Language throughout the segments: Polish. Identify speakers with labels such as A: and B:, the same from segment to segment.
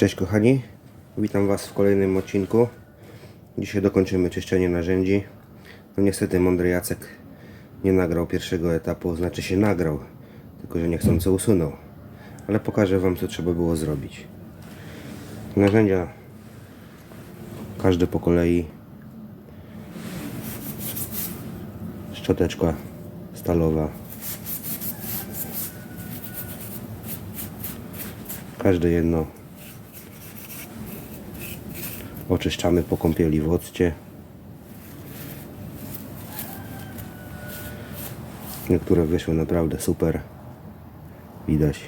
A: Cześć kochani, witam Was w kolejnym odcinku. Dzisiaj dokończymy czyszczenie narzędzi. No niestety mądry Jacek nie nagrał pierwszego etapu, znaczy się nagrał, tylko że niechcący usunął. Ale pokażę Wam co trzeba było zrobić. Narzędzia każde po kolei. Szczoteczka stalowa. Każde jedno oczyszczamy po kąpieli w occie. Niektóre wyszły naprawdę super. Widać.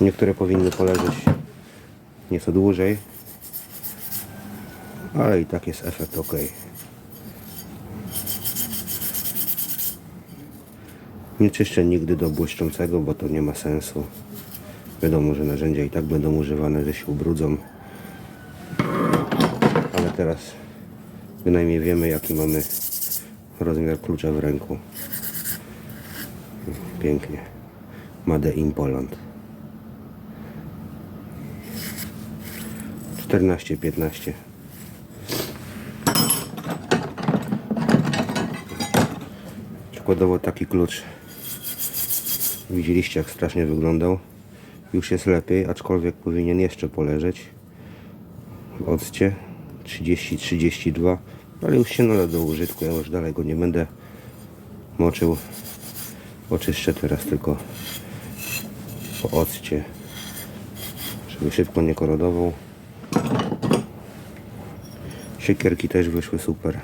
A: Niektóre powinny poleżeć nieco dłużej. Ale i tak jest efekt ok. Nie czyszczę nigdy do błyszczącego, bo to nie ma sensu. Wiadomo, że narzędzia i tak będą używane, że się ubrudzą. Teraz bynajmniej wiemy jaki mamy rozmiar klucza w ręku. Pięknie. Made in Poland. 14-15. Przykładowo taki klucz widzieliście jak strasznie wyglądał. Już jest lepiej, aczkolwiek powinien jeszcze poleżeć w 30-32 ale już się nada do użytku, ja już dalej go nie będę moczył oczyszczę teraz tylko po occie żeby szybko nie korodował. Siekierki też wyszły super.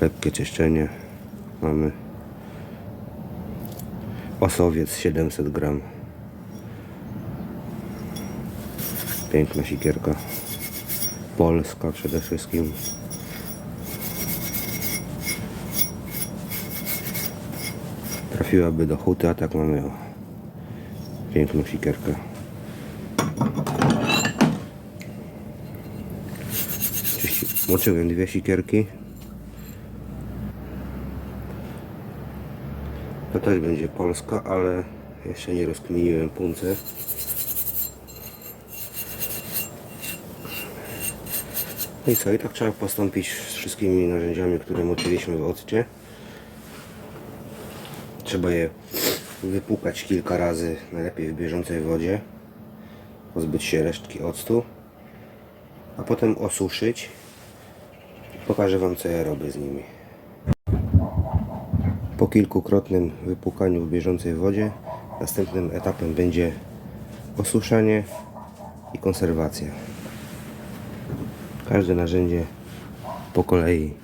A: Lekkie czyszczenie mamy. Osowiec 700 gram piękna sikierka. Polska przede wszystkim. Trafiłaby do huty, a tak mamy o, piękną sikierkę. Moczyłem dwie sikierki. To też będzie polska, ale jeszcze nie rozkminiłem punce No i co, i tak trzeba postąpić z wszystkimi narzędziami, które moczyliśmy w occie. Trzeba je wypłukać kilka razy, najlepiej w bieżącej wodzie. Pozbyć się resztki octu. A potem osuszyć. Pokażę Wam co ja robię z nimi. Po kilkukrotnym wypłukaniu w bieżącej wodzie następnym etapem będzie osuszanie i konserwacja. Każde narzędzie po kolei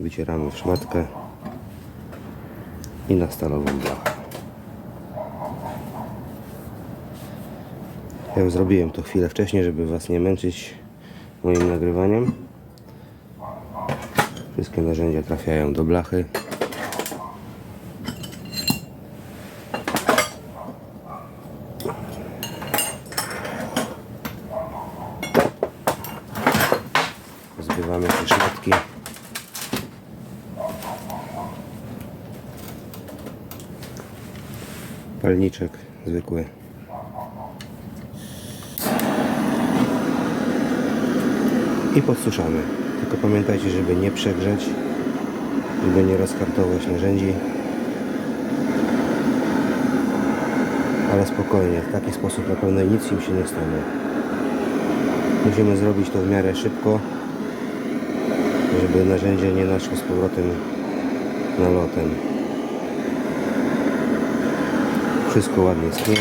A: wycieramy w szmatkę i na stalową blachę. Ja zrobiłem to chwilę wcześniej, żeby Was nie męczyć moim nagrywaniem. Wszystkie narzędzia trafiają do blachy. Palniczek zwykły. I podsuszamy. Tylko pamiętajcie, żeby nie przegrzeć, żeby nie rozkartować narzędzi. Ale spokojnie, w taki sposób na pewno nic im się nie stanie. Musimy zrobić to w miarę szybko, żeby narzędzie nie naszło z powrotem nalotem. Wszystko ładnie schnie.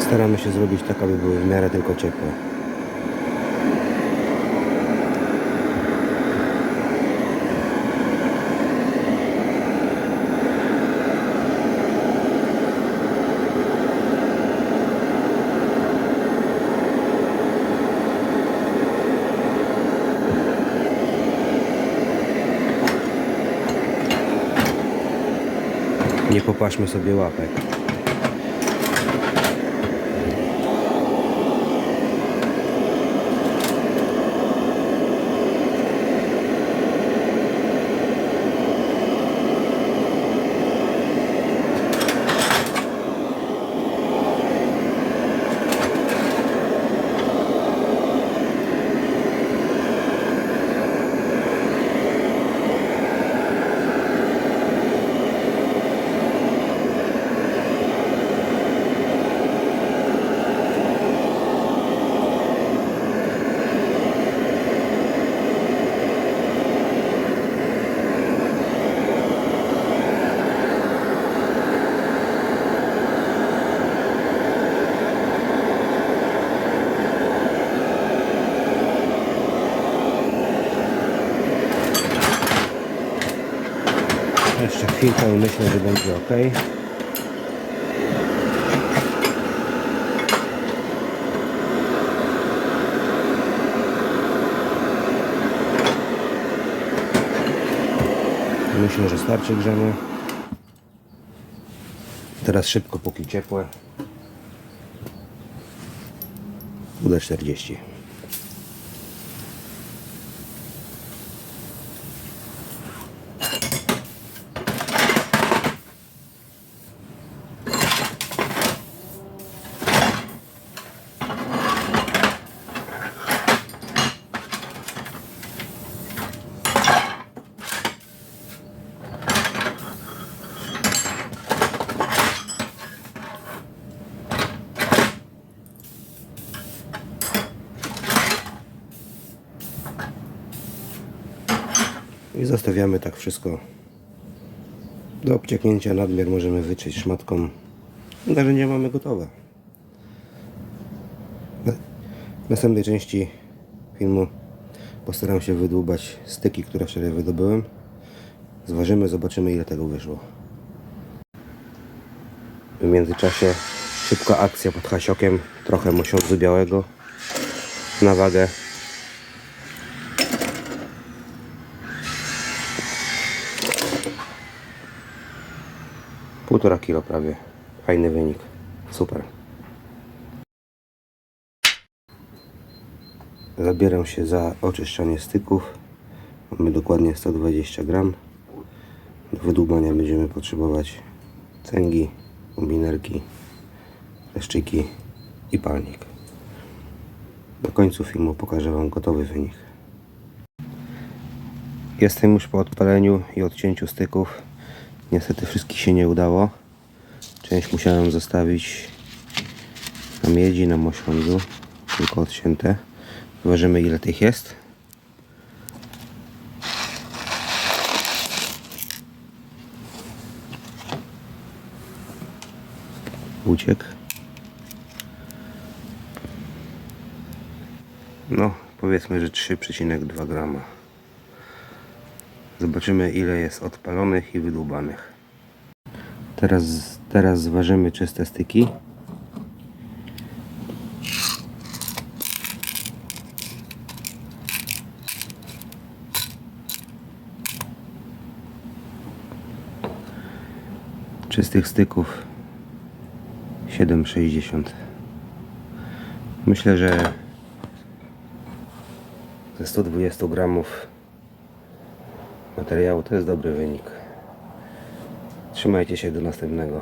A: Staramy się zrobić tak, aby były w miarę tylko ciepłe. Nie popaszmy sobie łapek. Chwilkę i myślę, że będzie ok. Myślę, że starczy grzemy. Teraz szybko, póki ciepłe. Uda 40. I zostawiamy tak wszystko do obcieknięcia. Nadmiar możemy wyczyść szmatką. Narzędzia mamy gotowe. W następnej części filmu postaram się wydłubać styki, które wczoraj wydobyłem. Zważymy, zobaczymy ile tego wyszło. W międzyczasie szybka akcja pod hasiokiem. Trochę mosiądzu białego na wagę. Półtora kilo prawie. Fajny wynik. Super. Zabieram się za oczyszczanie styków. Mamy dokładnie 120 gram. Do wydłubania będziemy potrzebować cęgi, kombinerki, leszczyki i palnik. Na końcu filmu pokażę Wam gotowy wynik. Jestem już po odpaleniu i odcięciu styków. Niestety wszystkich się nie udało. Część musiałem zostawić na miedzi, na mosiądzu, tylko odcięte. Zobaczymy ile tych jest. Uciekł. No, powiedzmy, że 3,2 grama. Zobaczymy ile jest odpalonych i wydłubanych. Teraz, teraz zważymy czyste styki. Czystych styków 7,60 Myślę, że ze 120 gramów materiału to jest dobry wynik. Trzymajcie się do następnego.